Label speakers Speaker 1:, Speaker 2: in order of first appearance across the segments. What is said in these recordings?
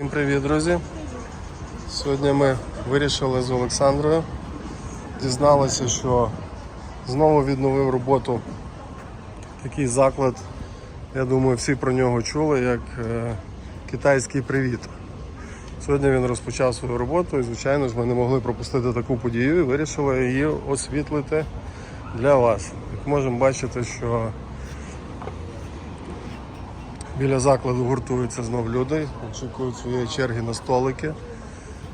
Speaker 1: Всім привіт, друзі! Сьогодні ми вирішили з Олександрою. Дізналися, що знову відновив роботу такий заклад. Я думаю, всі про нього чули, як е, китайський привіт. Сьогодні він розпочав свою роботу і, звичайно ж, ми не могли пропустити таку подію і вирішили її освітлити для вас. Як можемо бачити, що Біля закладу гуртуються знов люди, очікують своєї черги на столики.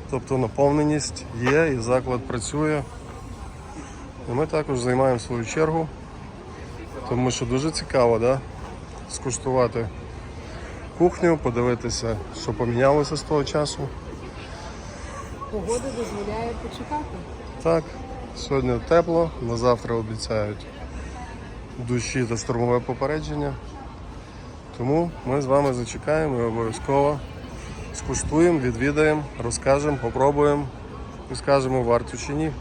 Speaker 1: Тобто наповненість є і заклад працює. І ми також займаємо свою чергу, тому що дуже цікаво да? скуштувати кухню, подивитися, що помінялося з того часу.
Speaker 2: Погода дозволяє почекати.
Speaker 1: Так, сьогодні тепло, на завтра обіцяють душі та штурмове попередження. Тому ми з вами зачекаємо і обов'язково скуштуємо, відвідаємо, розкажемо, попробуємо і скажемо, варто чи ні.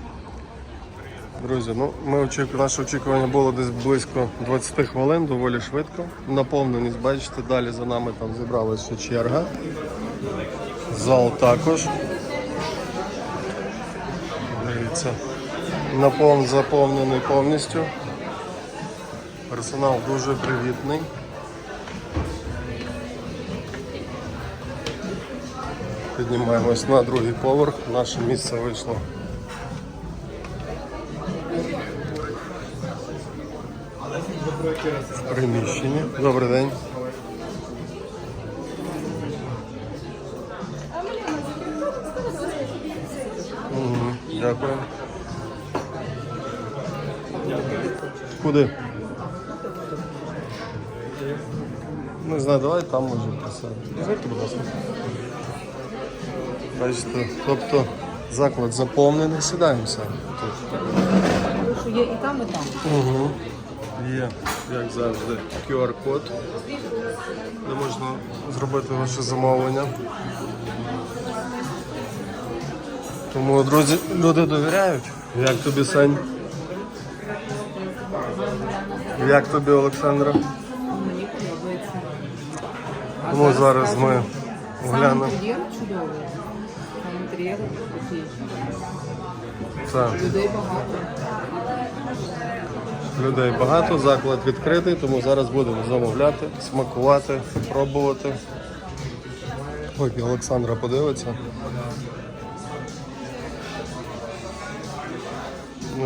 Speaker 1: Друзі, ну ми очікуємо, наше очікування було десь близько 20 хвилин, доволі швидко. Наповненість, бачите, далі за нами там зібралася черга. Зал також. Дивіться. Напов... заповнений повністю. Персонал дуже привітний. Піднімаємось на другий поверх. Наше місце вийшло. В приміщенні. Добрий день. Мгм, Дякую. Куди? Не знаю, давай там може присядемо. Звідки, будь ласка. Бачите, тобто заклад заповнений, сідаємося тут.
Speaker 2: Що є і там, і там.
Speaker 1: Угу. Є, як завжди, QR-код, де можна зробити ваше замовлення. Тому, друзі, люди довіряють. Як тобі, Сань? Як тобі, Олександра?
Speaker 2: Мені подобається.
Speaker 1: Тому зараз ми оглянемо.
Speaker 2: чудовий. Сам інтер'єр.
Speaker 1: Так.
Speaker 2: Людей багато.
Speaker 1: Людей багато, заклад відкритий, тому зараз будемо замовляти, смакувати, пробувати. Ой, Олександра подивиться.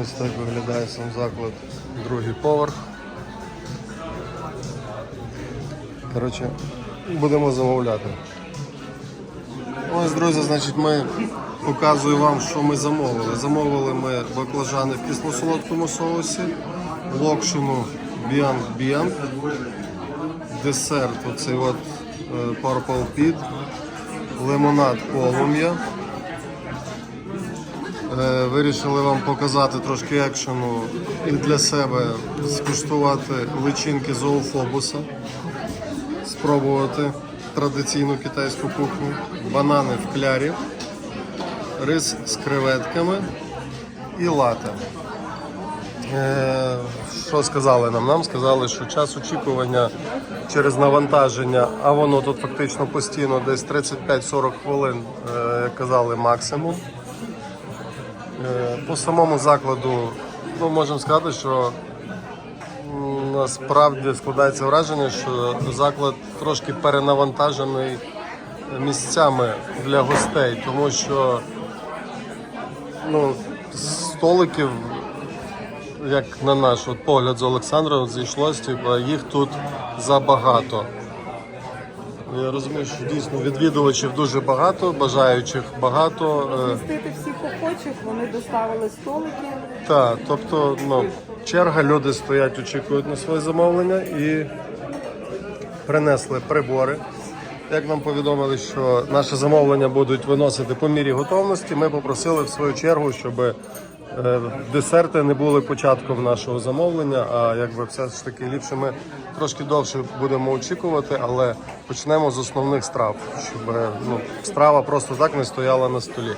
Speaker 1: Ось так виглядає сам заклад, другий поверх. Коротше, будемо замовляти. Ось, друзі, значить, ми показую вам, що ми замовили. Замовили ми баклажани в кисло-солодкому соусі, локшину Bianc, десерт, оцей от е, Purple Pit, лимонад полум'я. Е, Вирішили вам показати трошки екшену і для себе скуштувати личинки зоофобуса спробувати традиційну китайську кухню, банани в клярі, рис з креветками і лате. Е, Що сказали нам? Нам сказали, що час очікування через навантаження, а воно тут фактично постійно десь 35-40 хвилин, е, казали, максимум. Е, По самому закладу, ну можемо сказати, що Насправді складається враження, що заклад трошки перенавантажений місцями для гостей, тому що ну, столиків, як на наш от погляд з Олександром, зійшлося, типу, їх тут забагато. Я розумію, що дійсно відвідувачів дуже багато, бажаючих багато. Е,
Speaker 2: Пустити всіх охочих, вони доставили столики.
Speaker 1: Так, тобто ну, черга, люди стоять, очікують на своє замовлення і принесли прибори. Як нам повідомили, що наше замовлення будуть виносити по мірі готовності, ми попросили в свою чергу, щоб е, десерти не були початком нашого замовлення, а якби все ж таки ліпше ми трошки довше будемо очікувати, але почнемо з основних страв, щоб е, ну, страва просто так не стояла на столі.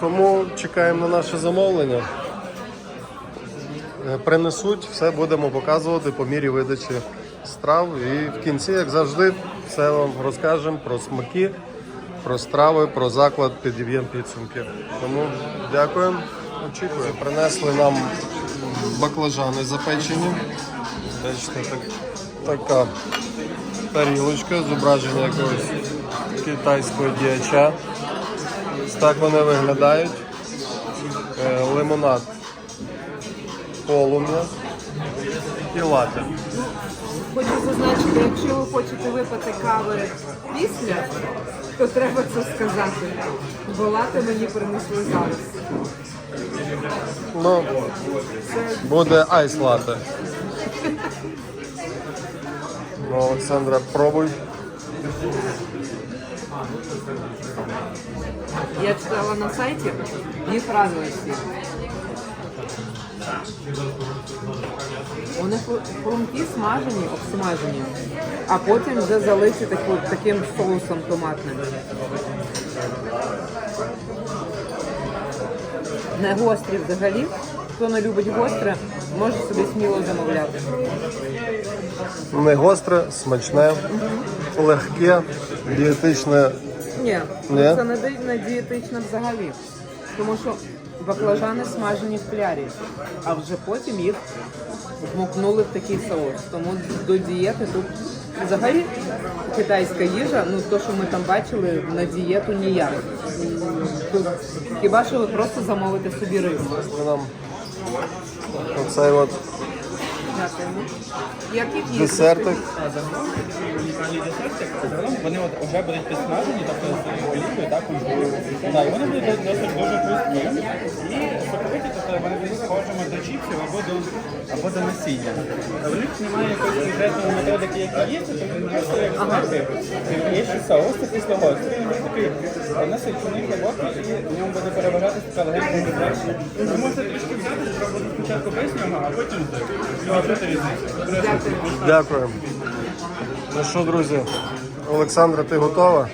Speaker 1: Тому чекаємо на наше замовлення. Е, Принесуть, все будемо показувати по мірі видачі страв. І в кінці, як завжди, все вам розкажемо про смаки, про страви, про заклад, підіб'ємо підсумки. Тому дякуємо. Очікую. Принесли нам баклажани запечені. Бачите, так, така тарілочка, зображення якогось китайського діяча. Так вони виглядають. Е, Лимонад полум'я і лати.
Speaker 2: Хочу зазначити, якщо ви хочете випити кави після, то треба це сказати. Бо лати мені принесли зараз.
Speaker 1: Ну, буде айс лати. Ну, Олександра, пробуй.
Speaker 2: Я читала на сайті їх разності. Вони хрумкі смажені, обсмажені, а потім вже залиті таку, таким соусом томатним. Не гострі взагалі. Хто не любить гостре, може собі сміло замовляти.
Speaker 1: Не гостре, смачне, легке, дієтичне.
Speaker 2: Ні,
Speaker 1: Ні?
Speaker 2: це не, ди- не дієтично взагалі. Тому що баклажани смажені в клярі, а вже потім їх вмокнули в такий соус. Тому до дієти тут взагалі китайська їжа, ну то, що ми там бачили, на дієту ніяк. Тут хіба що ви просто замовите собі рибу.
Speaker 1: Оцей от? Десертик.
Speaker 3: вони от вже будуть підсмажені, тобто з олією, так, і вони будуть досить дуже хрусткі. І соковиті, тобто вони будуть схожими до чіпсів або до, або до насіння. У них немає якоїсь конкретної методики, як їх їсти, тому вони просто як знаєте, є ще соус, це після гострий, він такий насичений, глибокий, і в ньому буде переважати така легенька. Ви можете трішки взяти, спробувати спочатку без нього, а потім.
Speaker 2: Дякую.
Speaker 1: Дякую. Ну що, друзі, Олександра, ти готова?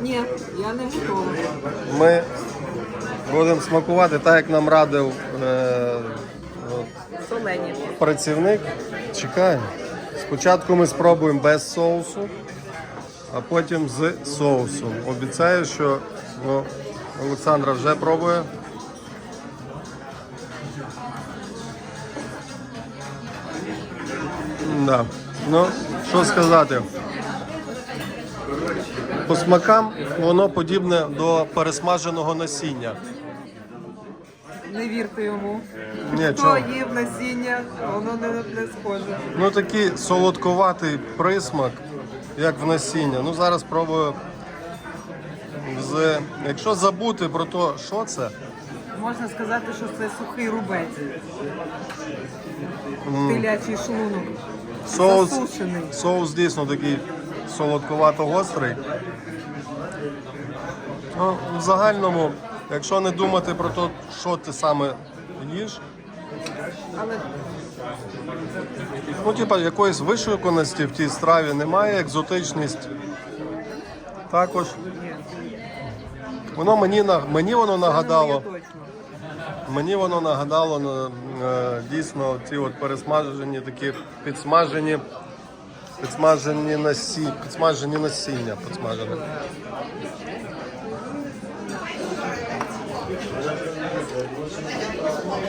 Speaker 2: Ні, я не готова.
Speaker 1: Ми будемо смакувати так, як нам радив е,
Speaker 2: Солені.
Speaker 1: працівник. Чекаємо. Спочатку ми спробуємо без соусу, а потім з соусом. Обіцяю, що ну, Олександра вже пробує. Да. Ну, що сказати. По смакам воно подібне до пересмаженого насіння.
Speaker 2: Не вірте йому.
Speaker 1: Ні,
Speaker 2: Хто
Speaker 1: чого?
Speaker 2: їв насіння, воно не, не схоже.
Speaker 1: Ну такий солодковатий присмак, як в насіння. Ну зараз спробую. З... Якщо забути про те, що це,
Speaker 2: Можна сказати, що це сухий рубець. Телячий шлунок.
Speaker 1: соус,
Speaker 2: Засушений.
Speaker 1: соус дійсно такий солодковато-гострий. Ну, в загальному, якщо не думати про те, що ти саме їш,
Speaker 2: Але
Speaker 1: ну, типа якоїсь вишуканості в тій страві немає, екзотичність. Також воно мені на- мені воно
Speaker 2: це не моє
Speaker 1: нагадало.
Speaker 2: точно.
Speaker 1: Мені воно нагадало е, дійсно ці от пересмажені такі підсмажені, підсмажені насі, підсмажені насіння, підсмажені.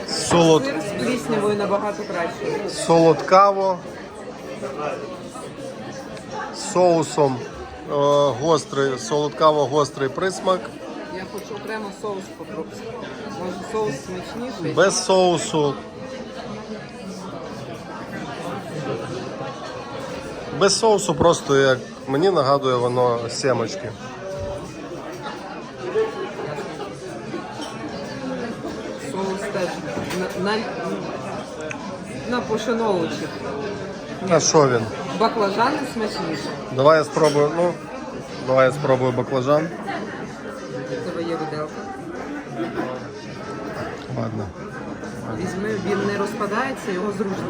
Speaker 1: Солод,
Speaker 2: з пліснявою набагато краще.
Speaker 1: солодкаво, соусом е, гострий, солодкаво-гострий присмак.
Speaker 2: Я хочу окремо соус попробувати. Може соус смачніший?
Speaker 1: Без соусу. Без соусу просто як мені нагадує воно сімочки.
Speaker 2: Соус теж на, на, на пошановичі.
Speaker 1: А що він?
Speaker 2: Баклажани смачніші.
Speaker 1: Давай я спробую. Ну, давай я спробую баклажан.
Speaker 2: Розпадається, його зручно.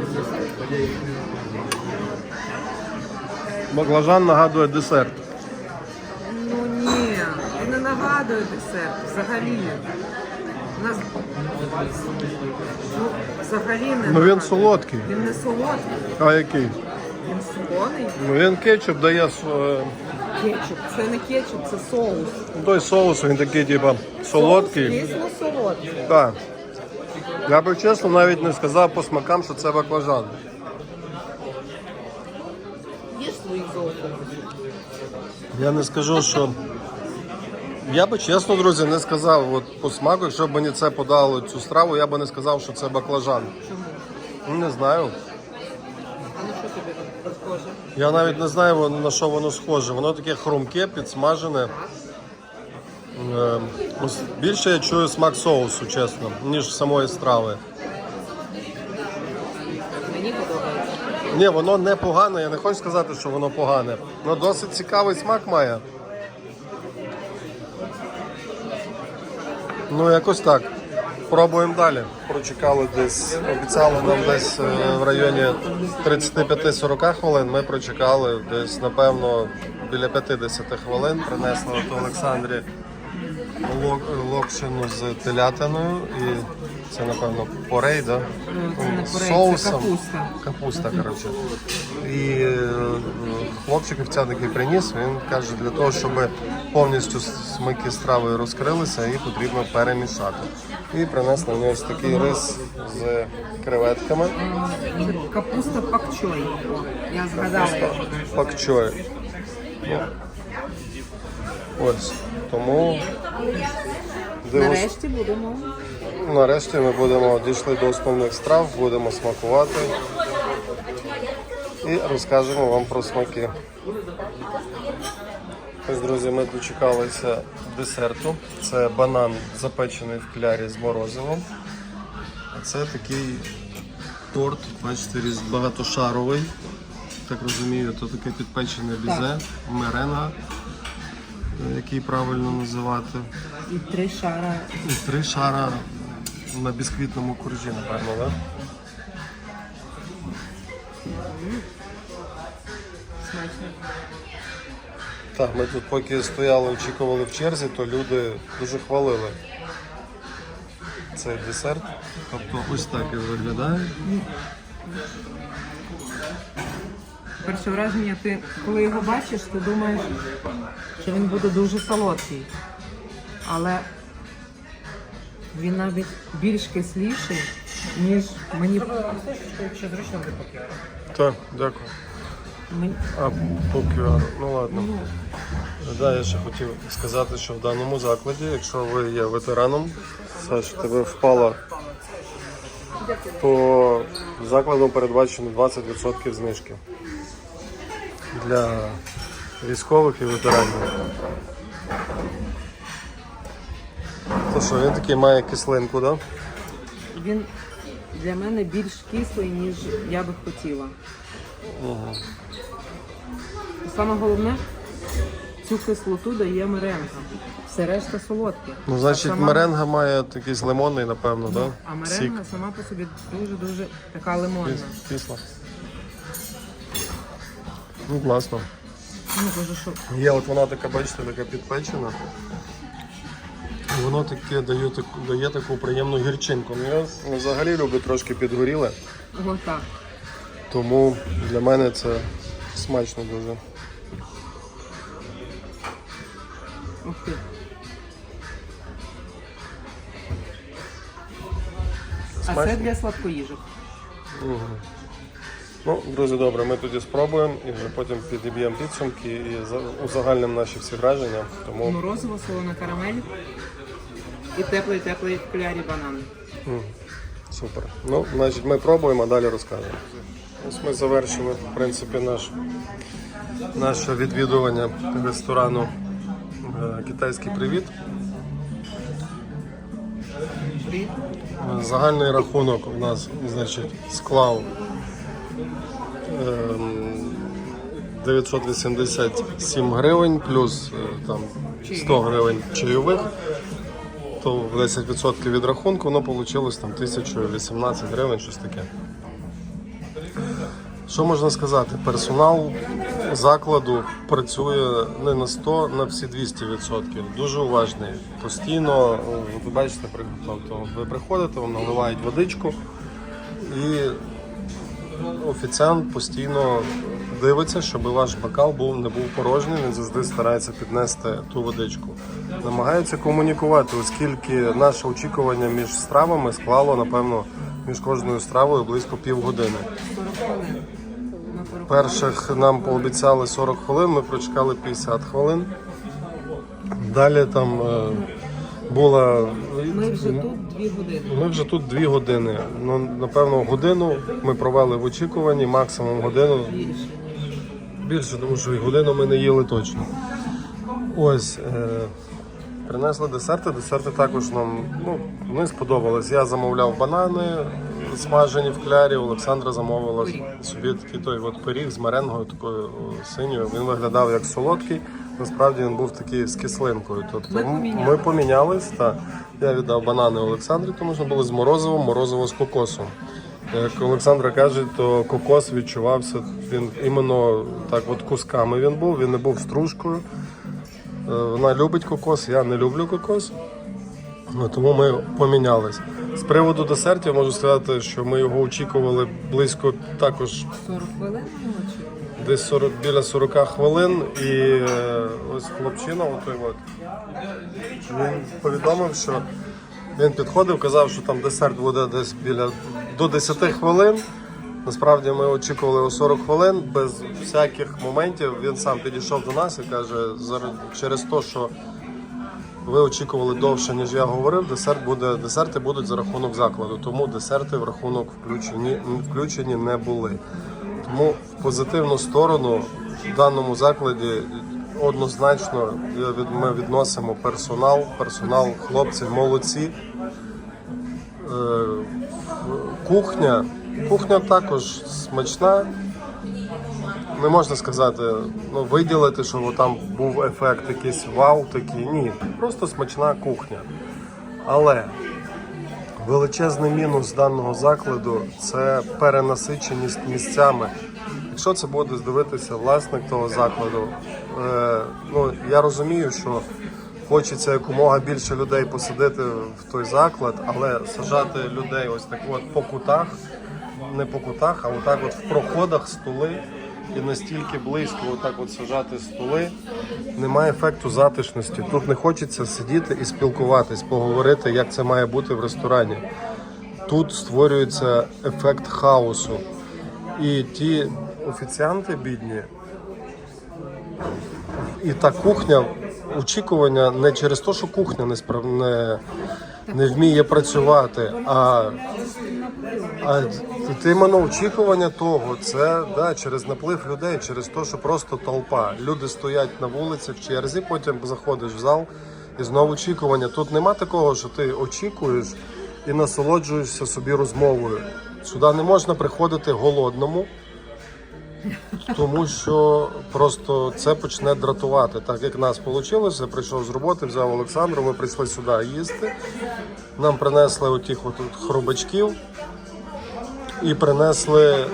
Speaker 1: Баклажан нагадує десерт.
Speaker 2: Ну ні, він не нагадує десерт взагалі. Нас ну, взагалі не
Speaker 1: Ну він
Speaker 2: нагадує.
Speaker 1: солодкий.
Speaker 2: Він не солодкий.
Speaker 1: А який?
Speaker 2: він солоний.
Speaker 1: Ну, він кетчуп дає е,
Speaker 2: Кетчуп. Це не кетчуп, це соус.
Speaker 1: той соус, він такий, типа, солодкий.
Speaker 2: Кисло солодкий.
Speaker 1: Так. Я би чесно навіть не сказав по смакам, що це баклажан.
Speaker 2: Їж свої.
Speaker 1: Я не скажу, що. Я би чесно, друзі, не сказав от по смаку, якщо б мені це подали цю страву, я би не сказав, що це баклажан.
Speaker 2: Чому?
Speaker 1: Ну, не знаю.
Speaker 2: А на що тобі схоже?
Speaker 1: Я навіть не знаю на що воно схоже. Воно таке хрумке, підсмажене. Е, ось Більше я чую смак соусу, чесно, ніж самої страви.
Speaker 2: Мені подобається.
Speaker 1: Ні, воно не погане, я не хочу сказати, що воно погане. Воно досить цікавий смак має. Ну, якось так. Пробуємо далі. Прочекали десь, обіцяли нам десь е, в районі 35-40 хвилин. Ми прочекали десь, напевно, біля 50 хвилин. Принесли от Олександрі локшину з телятиною. І це, напевно, порей, да?
Speaker 2: Це не порей, це
Speaker 1: Соусом.
Speaker 2: капуста.
Speaker 1: Капуста, коротше. І е, хлопчик який приніс, він каже, для того, щоб повністю смаки страви розкрилися, її потрібно перемішати. І принесли мені ось такий рис з креветками.
Speaker 2: Капуста пакчой. Я згадала.
Speaker 1: Пакчой. Ну, Ось. Тому.
Speaker 2: Нарешті будемо.
Speaker 1: Нарешті ми будемо дійшли до основних страв, будемо смакувати і розкажемо вам про смаки. Ось, друзі, ми дочекалися десерту. Це банан запечений в клярі з морозивом. А це такий торт, бачите, різ- багатошаровий. Так розумію, то таке підпечене бізе, мерена, е, який правильно називати.
Speaker 2: І три шара.
Speaker 1: І три шара на бісквітному коржі, напевно, так?
Speaker 2: Смачно.
Speaker 1: Так, ми тут поки стояли, очікували в черзі, то люди дуже хвалили цей десерт. Тобто ось так і виглядає.
Speaker 2: Перше враження, ти коли його бачиш, ти думаєш, що він буде дуже солодкий. Але він навіть більш кисліший, ніж мені.
Speaker 3: Якщо зручно буде поки.
Speaker 1: Так, дякую.
Speaker 2: мені-
Speaker 1: А по QR. Ну ладно. Да, я ще хотів сказати, що в даному закладі, якщо ви є ветераном, Саш, тебе впала, то закладом передбачено 20% знижки для військових і ветеранів. То що, він такий має кислинку, так? Да?
Speaker 2: Він для мене більш кислий, ніж я би хотіла. І Саме головне, цю кислоту дає меренга. Все решта солодке.
Speaker 1: Ну, значить,
Speaker 2: А сама-
Speaker 1: меренга має такий лимонний, напевно, так?
Speaker 2: А
Speaker 1: Да? Сік.
Speaker 2: меренга сама по собі дуже-дуже така лимонна.
Speaker 1: Кис- Кисло. Ну, класно.
Speaker 2: Ну, кажу, що
Speaker 1: Є от вона така, бачите, така підпечена. І Воно таке дає, таку- дає таку приємну гірчинку. Ну, я взагалі люблю трошки підгоріле,
Speaker 2: отак.
Speaker 1: тому для мене це смачно дуже.
Speaker 2: Ух ти. А це
Speaker 1: Смачно?
Speaker 2: для сладкоїжок.
Speaker 1: Ну, друзі, добре, ми тоді спробуємо і вже потім підіб'ємо підсумки і за- узагальнимо наші всі враження. Тому
Speaker 2: Морозиво, солона карамель і теплий теплий в клярі банан.
Speaker 1: Супер. Ну, значить, ми пробуємо, а далі розкажемо. Ось ми завершили, в принципі, наш, наше відвідування ресторану е, Китайський привіт. Е, Загальний рахунок у нас значить, склав 987 гривень плюс е, там 100 гривень чайових. То в 10% від рахунку воно вийшло там 1018 гривень, щось таке. Що можна сказати? Персонал закладу працює не на 100, на всі 200%. Дуже уважний. Постійно, ви бачите, тобто ви приходите, вам наливають водичку і офіціант постійно дивиться, щоб ваш бокал був не був порожній, він завжди старається піднести ту водичку. Намагається комунікувати, оскільки наше очікування між стравами склало, напевно, між кожною стравою близько півгодини.
Speaker 2: 40 хвилин. На 40
Speaker 1: Перших нам пообіцяли 40 хвилин, ми прочекали 50 хвилин. Далі там е, була.
Speaker 2: Ми вже тут дві години.
Speaker 1: Ми вже тут дві години. Ну, напевно, годину ми провели в очікуванні, максимум годину.
Speaker 2: Більше.
Speaker 1: Більше, тому що і годину ми не їли точно. Ось. Е, принесли десерти. Десерти також нам ну, не сподобались. Я замовляв банани смажені в клярі, Олександра замовила собі такий той от пиріг з меренгою, такою синьою. Він виглядав як солодкий. Насправді він був такий з кислинкою. Тобто
Speaker 2: Ми помінялись.
Speaker 1: ми помінялись. Та я віддав банани Олександрі, тому що були з морозивом, морозиво з кокосом. Як Олександра каже, то кокос відчувався. Він іменно так, от кусками він був, він не був стружкою. Е, Вона любить кокос, я не люблю кокос. Ну, тому ми помінялись. З приводу десертів можу сказати, що ми його очікували близько також
Speaker 2: 40 хвилин.
Speaker 1: Десь 40, біля 40 хвилин. І е, ось хлопчина, отой от, він повідомив, що він підходив, казав, що там десерт буде десь біля до 10 хвилин. Насправді ми очікували о 40 хвилин без всяких моментів. Він сам підійшов до нас і каже, «Зараз- через те, що ви очікували довше, ніж я говорив, десерт буде, десерти будуть за рахунок закладу. Тому десерти в рахунок включені, включені не були. Тому позитивну сторону в даному закладі однозначно ми відносимо персонал, персонал, хлопці молодці. Е, Кухня. Кухня також смачна. Не можна сказати, ну виділити, що там був ефект якийсь вау такий. Ні, просто смачна кухня. Але величезний мінус даного закладу це перенасиченість місцями. Якщо це буде дивитися власник того закладу, е, ну я розумію, що хочеться якомога більше людей посадити в той заклад, але сажати людей ось так от по кутах, не по кутах, а отак от в проходах столи і настільки близько отак от сажати столи, немає ефекту затишності. Тут не хочеться сидіти і спілкуватись, поговорити, як це має бути в ресторані. Тут створюється ефект хаосу. І ті офіціанти бідні, і та кухня, очікування не через те, що кухня не, справ... не, не вміє працювати, а, а от іменно очікування того, це да, через наплив людей, через те, що просто толпа. Люди стоять на вулиці в черзі, потім заходиш в зал і знову очікування. Тут нема такого, що ти очікуєш і насолоджуєшся собі розмовою. Сюди не можна приходити голодному. Тому що просто це почне дратувати. Так як нас вийшло, я прийшов з роботи, взяв Олександру, ми прийшли сюди їсти. Нам принесли отих от от хробачків і принесли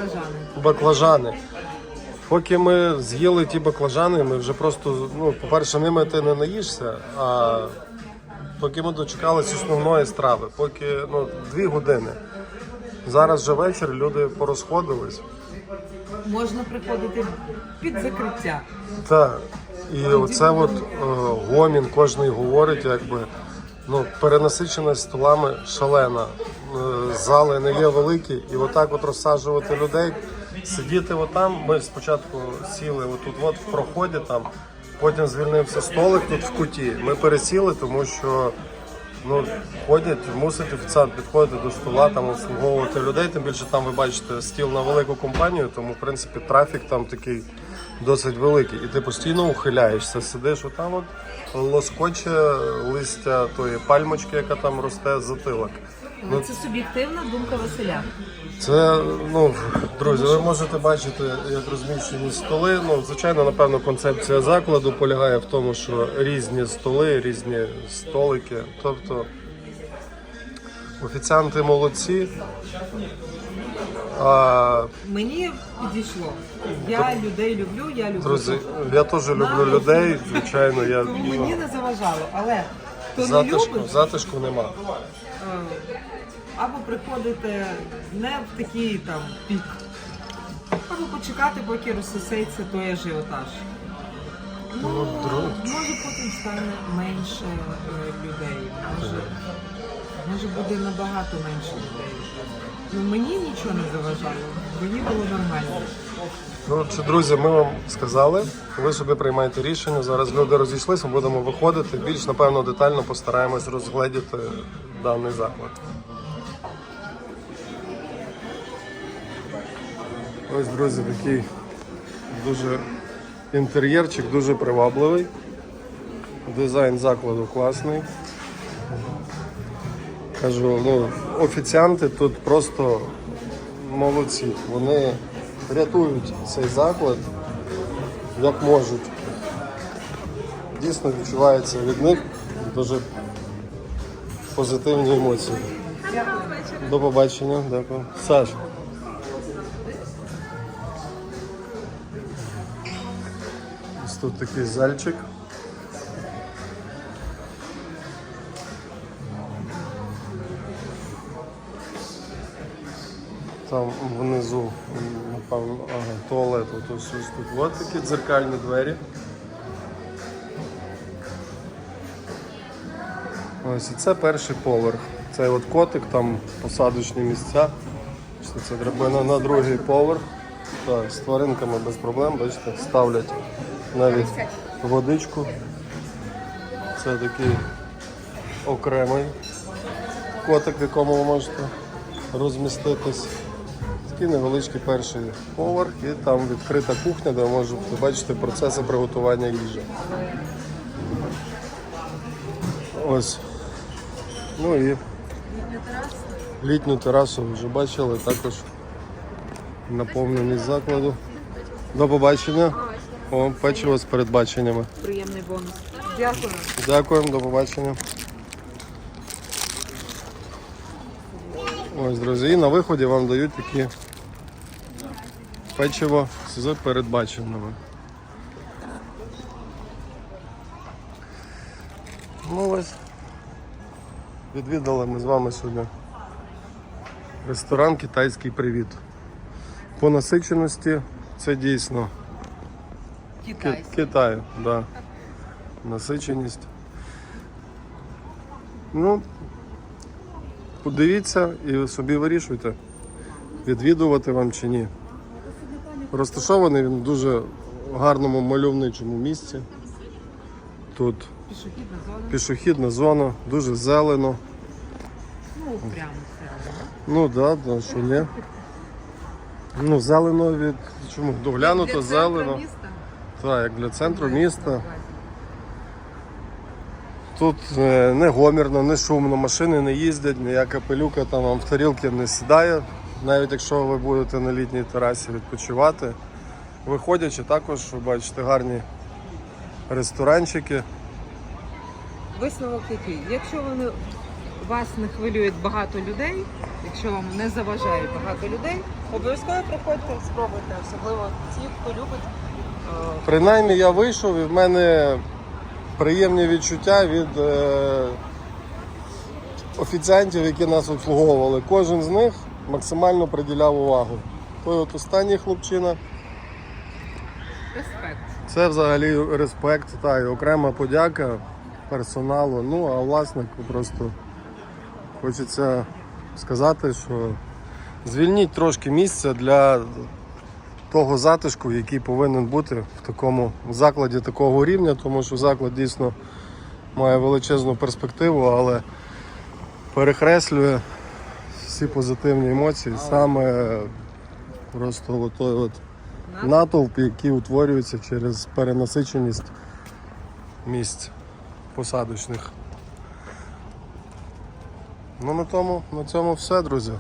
Speaker 1: баклажани. Поки ми з'їли ті баклажани, ми вже просто, ну, по-перше, ними ти не наїшся, а поки ми дочекалися основної страви, поки ну, дві години. Зараз вже вечір, люди порозходились.
Speaker 2: Можна приходити під закриття.
Speaker 1: Так. І оце от е, гомін кожний говорить, якби ну, перенасиченість столами шалена. Е, зали не є великі, і отак от розсаджувати людей, сидіти отам. Ми спочатку сіли отут от в проході там, потім звільнився столик тут в куті. Ми пересіли, тому що ну, ходять, мусить офіціант підходити до стола, там обслуговувати людей. Тим більше там ви бачите стіл на велику компанію, тому в принципі трафік там такий досить великий. І ти постійно ухиляєшся, сидиш отам, от лоскоче листя тої пальмочки, яка там росте затилок.
Speaker 2: Але це суб'єктивна думка Василя.
Speaker 1: Це ну друзі, ви можете бачити, як розміщені столи. Ну, звичайно, напевно, концепція закладу полягає в тому, що різні столи, різні столики. Тобто офіціанти молодці. А,
Speaker 2: Мені підійшло. Я людей люблю, я люблю.
Speaker 1: друзі, я теж люблю людей. Звичайно, я
Speaker 2: Тому мені
Speaker 1: ну,
Speaker 2: не заважало, але хто не
Speaker 1: затишку,
Speaker 2: любить,
Speaker 1: затишку нема.
Speaker 2: е, або приходите не в такий там пік Або почекати, поки розсосеться той ажіотаж. Ну, може потім стане менше е, людей. Може, може буде набагато менше людей. Ну мені нічого не заважало, мені було нормально.
Speaker 1: Коротше, друзі, ми вам сказали, ви собі приймаєте рішення. Зараз люди розійшлися, будемо виходити. Більш напевно детально постараємось розгледіти даний заклад. Ось, друзі, такий дуже інтер'єрчик, дуже привабливий. Дизайн закладу класний. Кажу, ну, офіціанти тут просто молодці. Вони рятують цей заклад як можуть. Дійсно відчувається від них дуже позитивні емоції. До побачення, дякую. Саш. Тут такий зальчик. Там внизу, напевно, туалет. От ось ось тут. От такі дзеркальні двері. Ось і це перший поверх. Це от котик, там посадочні місця. Це драбина на другий поверх. Так, з тваринками без проблем, бачите, ставлять навіть водичку. Це такий окремий котик, в якому ви можете розміститись. Такий невеличкий перший поверх і там відкрита кухня, де ви можете бачити процеси приготування їжі. Ось. Ну і літню терасу вже бачили, також наповненість закладу. До побачення. О, печиво з передбаченнями.
Speaker 2: Приємний бонус. Дякую.
Speaker 1: Дякуємо, до побачення. Ось, друзі, і на виході вам дають такі печиво з передбаченими. Ну ось. Відвідали ми з вами сьогодні ресторан Китайський привіт. По насиченості це дійсно Ки- Китаю, да. Насиченість. Ну, подивіться і собі вирішуйте, відвідувати вам чи ні. Розташований він в дуже гарному мальовничому місці. Тут
Speaker 2: Пішохідна зона.
Speaker 1: пішохідна зона, дуже зелено.
Speaker 2: Ну, прямо все.
Speaker 1: Ну так, да, да, що ні. Ну, зелено від чому? Доглянуто зелено. Так, як для центру міста. Тут е, не гомірно, не шумно, машини не їздять, ніяка пилюка там вам в тарілки не сідає, навіть якщо ви будете на літній терасі відпочивати. Виходячи, також ви бачите гарні ресторанчики.
Speaker 2: Висновок який? Якщо вони вас не хвилюють багато людей, якщо вам не заважає багато людей, обов'язково приходьте, спробуйте, особливо ті, хто любить.
Speaker 1: Принаймні я вийшов і в мене приємні відчуття від е, офіціантів, які нас обслуговували. Кожен з них максимально приділяв увагу. Той от останній хлопчина.
Speaker 2: Респект.
Speaker 1: Це взагалі респект та і окрема подяка персоналу. Ну а власнику просто хочеться сказати, що звільніть трошки місця для того затишку, який повинен бути в такому закладі такого рівня, тому що заклад дійсно має величезну перспективу, але перехреслює всі позитивні емоції саме просто отой от натовп, який утворюється через перенасиченість місць посадочних. Ну на тому, на цьому все, друзі.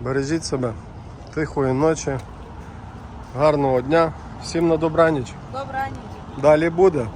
Speaker 1: Бережіть себе, тихої ночі, гарного дня, всім на добраніч.
Speaker 2: Добра
Speaker 1: Далі буде.